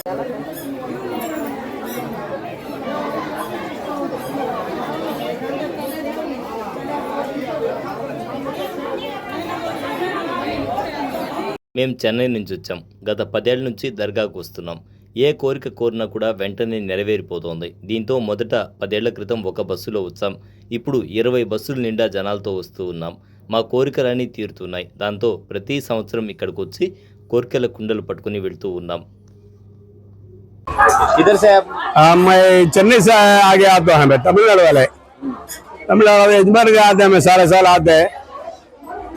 మేము చెన్నై నుంచి వచ్చాం. గత పదేళ్ళ నుంచి దర్గాకు వస్తున్నాం. ఏ కోరిక కోరినా కూడా వెంటనే నెరవేరిపోతోంది. దీంతో మొదట పదేళ్ళ క్రితం ఒక బస్సులో వచ్చాం. ఇప్పుడు ఇరవై బస్సుల నిండా జనాలతో వస్తూ ఉన్నాం. మా కోరికలన్నీ తీరుతున్నాయి. దాంతో ప్రతి సంవత్సరం ఇక్కడికి వచ్చి కోరికల కుండలు పట్టుకుని వెళ్తూ ఉన్నాం. इधर से आप? हाँ, मैं चेन्नई से आगे आता हूँ तमिलनाडु वाले। तमिलनाडु वाले यजमान के आते हैं मैं सारे साल आते हैं।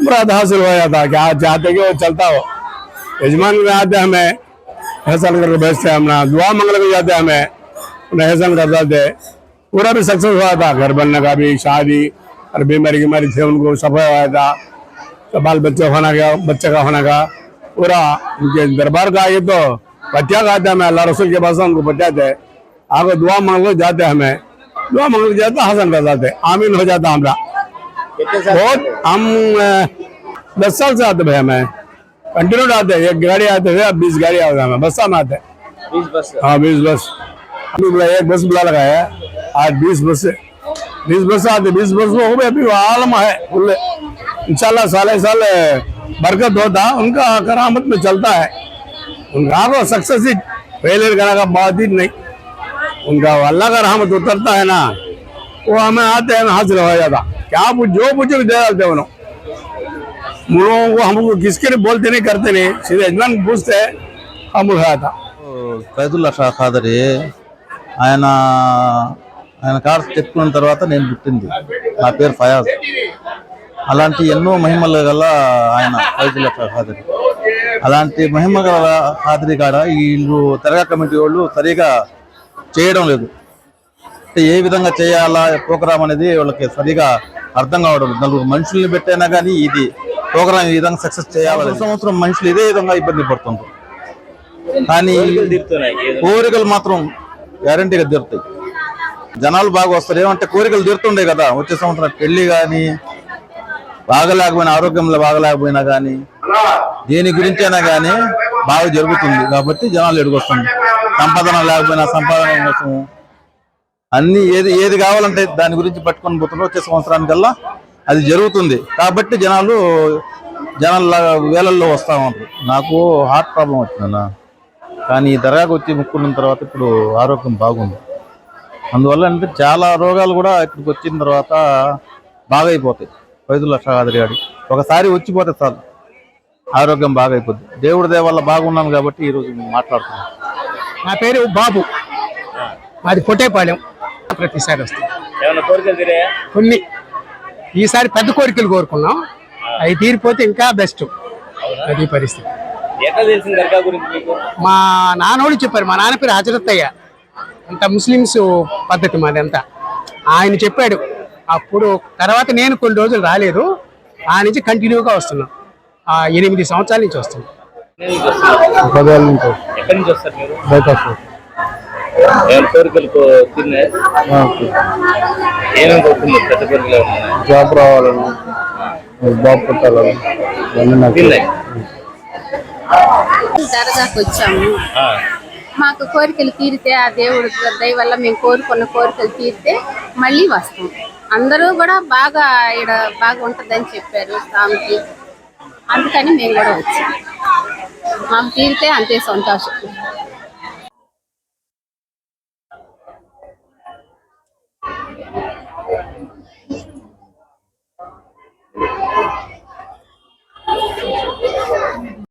मुराद हासिल हो जाता है कि चाहते कि वो चलता हो। यजमान में आते हैं हमें हसन करके भेजते हैं अपना दुआ मंगल भी जाते हैं हमें उन्हें हसन कर हैं। पूरा भी सक्सेस हुआ था घर बनने का भी शादी और बीमारी बीमारी थी उनको सफ़ाई हुआ था। तो बाल बच्चे होना का बच्चे का होने का पूरा उनके दरबार का आगे तो बच्चा गाते हैं मैं अल्लाह रसूल के पास उनको बचाते हैं आगे दुआ मांग लो जाते हैं हमें। दुआ मांग लो जाते हसन कर जाते। आमीन हो जाता हमारा। बहुत हम दस साल से आते भाई हमें। कंटिन्यू आते एक गाड़ी आते थे अब बीस गाड़ी आते हमें। बस में आते हैं। बीस बस हाँ। एक बस बुला लगाया आज बीस बस बीस बस आते बीस बस में हो गए। अभी आलम है इंशाल्लाह साले साल बरकत होता उनका करामत में चलता है। उनका वो सक्सेस ही फेलियर करने का बात ही नहीं उनका अल्लाह का रहमत उतरता है ना वो हमें आते हैं हासिल हो जाता क्या पूछ जो पूछो दे देते उन्होंने हम लोगों को हमको किसके लिए बोलते नहीं करते नहीं सीधे यजमान को पूछते हैं हम उठाया था ఖైదుల్లా షా ఖాదరి ఆయన ఆయన కార్ చెప్పుకున్న తర్వాత నేను పుట్టింది నా పేరు ఫయాజ్ అలాంటి ఎన్నో మహిమలు గల ఆయన ఖైదుల్లా షా ఖాదరి అలాంటి మహిమ గల ఖాదరి కాడ వీళ్ళు తెరగా కమిటీ వాళ్ళు సరిగా చేయడం లేదు. అంటే ఏ విధంగా చేయాలా ప్రోగ్రామ్ అనేది వాళ్ళకి సరిగా అర్థం కావడం లేదు. నలుగురు మనుషుల్ని పెట్టైనా కానీ ఇది ప్రోగ్రామ్ ఈ విధంగా సక్సెస్ చేయాలి సంవత్సరం మనుషులు ఇదే విధంగా ఇబ్బంది పడుతుంటారు కానీ కోరికలు మాత్రం గ్యారంటీగా తీరుతాయి. జనాలు బాగా వస్తారు. ఏమంటే కోరికలు తీరుతుండే కదా. వచ్చే సంవత్సరం పెళ్ళి కానీ బాగలేకపోయినా ఆరోగ్యంలో బాగలేకపోయినా కానీ దేని గురించైనా కానీ బాగా జరుగుతుంది కాబట్టి జనాలు ఎడుకొస్తుంది సంపాదన లేకపోయినా సంపాదన కోసం అన్ని ఏది ఏది కావాలంటే దాని గురించి పట్టుకొని పోతున్నారు వచ్చే సంవత్సరానికల్లా అది జరుగుతుంది. కాబట్టి జనాలు జనాల వేలల్లో వస్తూ ఉంటారు నాకు హార్ట్ ప్రాబ్లం వచ్చిందన్న కానీ ఈ దర్గాకు వచ్చి ముక్కున్న తర్వాత ఇప్పుడు ఆరోగ్యం బాగుంది. అందువల్ల అంటే చాలా రోగాలు కూడా ఇక్కడికి వచ్చిన తర్వాత బాగైపోతాయి. వైద్యుల ఐదు ఒకసారి వచ్చిపోతే చాలు. ఆరోగ్యం బాగా అయిపోద్ది దేవుడి దయ వల్ల బాగున్నాను కాబట్టి ఈరోజు మాట్లాడుతున్నాను. నా పేరు బాబు. మాది పొట్టేపాలెం. ప్రతిసారి వస్తాం. ఏమైనా కోరికలు తీరాయా? కొన్ని. ఈసారి పెద్ద కోరికలు కోరుకున్నాం. అవి తీరిపోతే ఇంకా బెస్ట్. అది పరిస్థితి. ఎట్లా తెలిసింది దర్గా గురించి మీకు? మా నాన్నోడు చెప్పారు. మా నాన్న పేరు హజరత్ అయ్య అంత ముస్లిమ్స్ పద్ధతి మాది అంతా ఆయన చెప్పాడు. అప్పుడు తర్వాత నేను కొన్ని రోజులు రాలేదు. ఆ నుంచి కంటిన్యూగా వస్తున్నాం. ఎనిమిది సంవత్సరాల నుంచి వస్తున్నాం పదేళ్ళ నుంచి. ఎక్కడి నుంచి వస్తారు మీరు? బైపాస్. ఏమైనా కోరికలు కో- తీరినాయా ఏమేమి కోరుకున్నారు? పెద్ద కోరికలు ఏమైనా ఉన్నాయా? జాబ్ రావాలని బాబు పుట్టాలని దర్గాకు వచ్చాము. ఆ, మాకు కోరికలు తీరితే ఆ దేవుడు దయ వల్ల మేము కోరుకున్న కోరికలు తీరితే మళ్ళీ వస్తాం. అందరూ కూడా బాగా ఇక్కడ బాగా ఉంటుందని చెప్పారు స్వామికి. అందుకని మేము కూడా వచ్చాం. మాకు తీరితే అంతే సంతోషం.